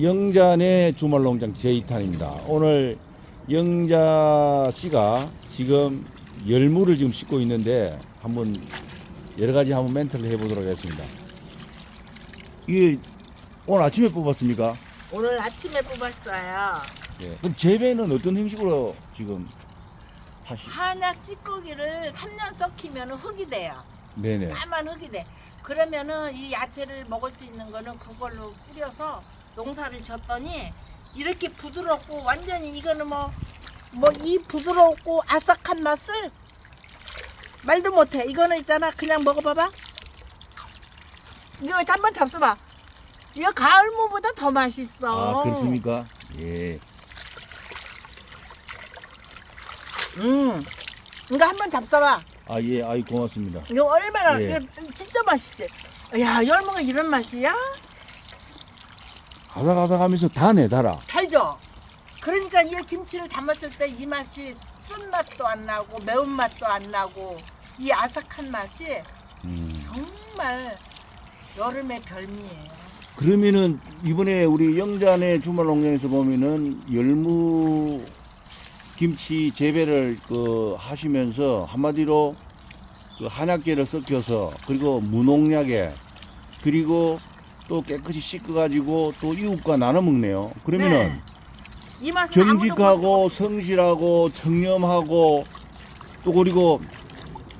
영잔의 주말 농장 제2탄입니다. 오늘 영자 씨가 지금 열무를 지금 씻고 있는데 한번 여러 가지 한번 멘트를 해보도록 하겠습니다. 이게 오늘 아침에 뽑았습니까? 오늘 아침에 뽑았어요. 예. 그럼 재배는 어떤 형식으로 지금 하시? 한약 찌꺼기를 3년 썩히면 흙이 돼요. 네네. 까만 흙이 돼. 그러면은 이 야채를 먹을 수 있는 거는 그걸로 뿌려서 농사를 졌더니 이렇게 부드럽고 완전히 이거는 뭐 뭐 이 부드럽고 아삭한 맛을 말도 못해. 이거는 있잖아. 그냥 먹어봐봐. 이거 한번 잡숴봐. 이거 가을무보다 더 맛있어. 아 그렇습니까? 예. 음. 이거 한번 잡숴봐. 아 예. 아이 고맙습니다. 이거 얼마나 예. 이거 진짜 맛있지. 야 열무가 이런 맛이야? 아삭아삭하면서 다 내 달아. 달죠. 그러니까 이 김치를 담았을 때 이 맛이 쓴 맛도 안 나고 매운 맛도 안 나고 이 아삭한 맛이 음. 정말 여름의 별미예요. 그러면은 이번에 우리 영잔의 주말 농장에서 보면은 열무 김치 재배를 그 하시면서 한마디로 그 한약계를 섞여서 그리고 무농약에 그리고 또 깨끗이 씻어가지고 또 이웃과 나눠 먹네요. 그러면은 네. 이 맛은 정직하고 못 성실하고 청렴하고 또 그리고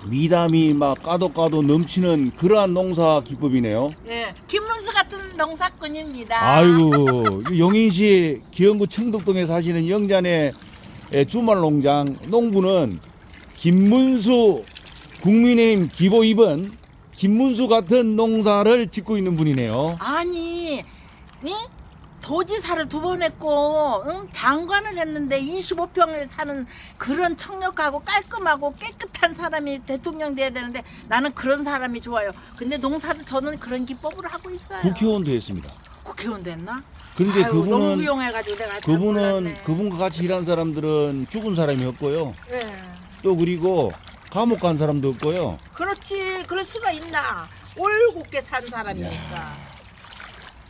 미담이 막 까도 까도 넘치는 그러한 농사 기법이네요. 예, 김문수 같은 농사꾼입니다. 아이고 용인시 기흥구 청덕동에 사시는 영잔의 주말 농장 농부는 김문수 국민의힘 기보 2번 김문수 같은 농사를 짓고 있는 분이네요. 아니, 이 도지사를 두 번 했고, 응? 장관을 했는데 25평을 사는 그런 청력하고 깔끔하고 깨끗한 사람이 대통령 돼야 되는데 나는 그런 사람이 좋아요. 근데 농사도 저는 그런 기법으로 하고 있어요. 국회의원도 했습니다. 국회의원 됐나? 그런데 아유, 너무 그분은 훌륭해가지고 내가 잘 그분은 몰랐네. 그분과 같이 일한 사람들은 죽은 사람이 없고요. 예. 또 그리고 감옥 간 사람도 없고요. 그렇지, 그럴 수가 있나? 올곧게 산 사람이니까.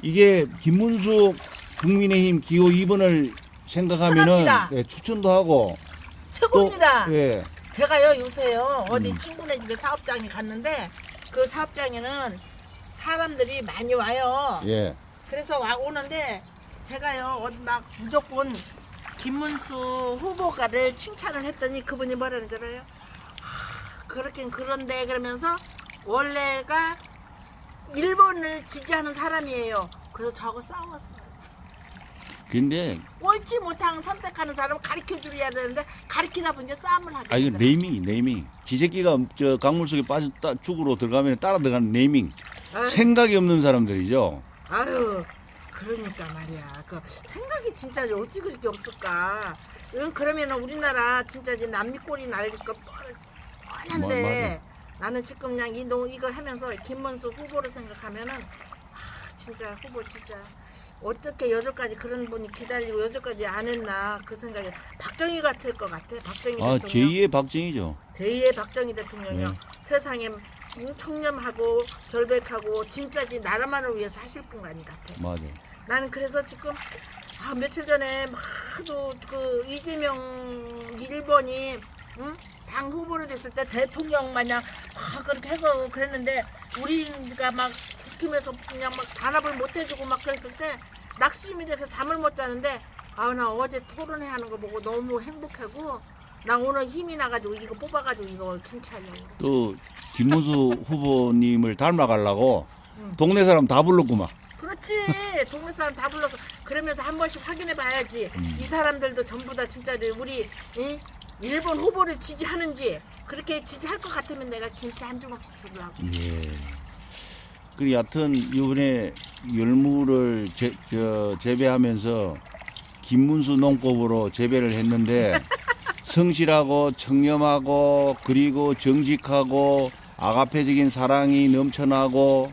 이게 김문수 국민의힘 기호 2번을 생각하면은 추천합니다. 예, 추천도 하고 최고입니다. 예, 제가요 요새요 어디 음. 친구네 집에 사업장에 갔는데 그 사업장에는 사람들이 많이 와요. 예. 그래서 와 오는데 제가요 어디 막 무조건 김문수 후보가를 칭찬을 했더니 그분이 뭐라는 줄 알아요? 하, 그렇긴 그런데 그러면서 원래가 일본을 지지하는 사람이에요. 그래서 저하고 싸웠어요. 근데 옳지 못한 선택하는 사람 가르쳐 주려야 되는데 가르치다 보니까 싸움을 하게 아 이거 되더라고요. 네이밍이 네이밍. 지새끼가 저 강물 속에 빠졌다 죽으로 들어가면 따라 들어가는 네이밍. 아유. 생각이 없는 사람들이죠. 아유 그러니까 말이야 그 생각이 진짜 어찌 그렇게 없을까 이건 그러면은 우리나라 진짜 이제 남미꼴이 날릴 거 뻔한데 나는 지금 그냥 이 농 이거 하면서 김문수 후보를 생각하면은 아 진짜 후보 진짜 어떻게 여태까지 그런 분이 기다리고 여태까지 안 했나 그 생각이 박정희 같을 것 같아 박정희 아 대통령 제2의 박정희죠. 제2의 박정희 대통령이요 네. 세상에 청렴하고 결백하고 진짜지 나라만을 위해서 하실 분이 같아 맞아. 나는 그래서 지금 아, 며칠 전에 하도 그 이재명 1번이 응? 당 후보로 됐을 때 대통령 마냥 아, 그렇게 해서 그랬는데 우리가 막 국힘에서 그냥 막 단합을 못 해주고 막 그랬을 때 낙심이 돼서 잠을 못 자는데 아 나 어제 토론회 하는 거 보고 너무 행복하고 나 오늘 힘이 나가지고 이거 뽑아가지고 이거 그래. 또 김문수 후보님을 닮아가려고 응. 동네 사람 다 불렀구만. 그렇지 동네 사람 다 불러서 그러면서 한 번씩 확인해 봐야지 음. 이 사람들도 전부 다 진짜 우리 응? 일본 후보를 지지하는지 그렇게 지지할 것 같으면 내가 김치 한 주먹씩 주려고 예. 그 여하튼 이번에 열무를 재, 저, 재배하면서 김문수 농법으로 재배를 했는데 성실하고 청렴하고 그리고 정직하고 아가페적인 사랑이 넘쳐나고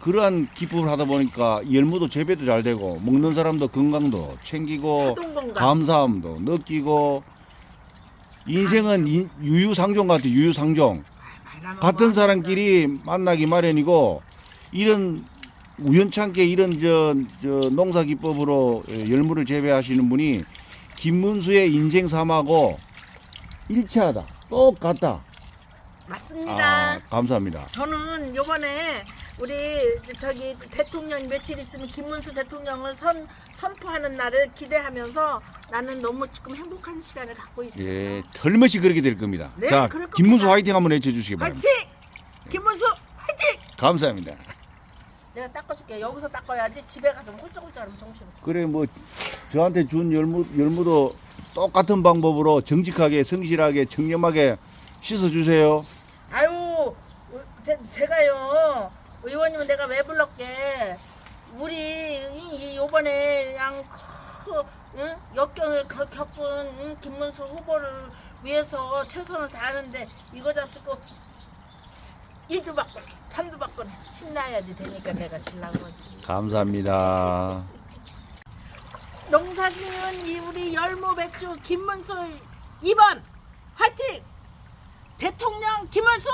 그러한 기법을 하다 보니까 열무도 재배도 잘 되고 먹는 사람도 건강도 챙기고 감사함도 느끼고 인생은 인- 유유상종 같아 유유상종 같은 뭐 사람끼리 만나기 마련이고 이런 우연찮게 이런 저, 저 농사 기법으로 예, 열무를 재배하시는 분이 김문수의 인생 삶하고 일치하다 똑같다. 맞습니다. 아, 감사합니다. 저는 요번에 우리 저기 대통령 며칠 있으면 김문수 대통령을 선 선포하는 날을 기대하면서 나는 너무 지금 행복한 시간을 갖고 있어요. 예, 털머시 그렇게 될 겁니다. 네, 자, 그럴 겁니다. 김문수 화이팅 한번 해주시기 화이팅! 바랍니다. 김문수 화이팅! 감사합니다. 내가 닦아줄게. 여기서 닦아야지 집에 가서 홀짝홀짝 하면 정신. 없어. 그래 뭐 저한테 준 열무 열무도 똑같은 방법으로 정직하게 성실하게 청렴하게 씻어 주세요. 아유, 어, 제, 제가요 의원님은 내가 왜 불렀게 우리 요번에 양 크, 응? 역경을 겨- 겪은 응? 김문수 후보를 위해서 최선을 다하는데 이거 잡수고 이도 받고 삼도 받고 신나야지 되니까 내가 질라고 그러지. 감사합니다. 농사지은 이 우리 열무 백주 김문수 2번 화이팅! 대통령 김문수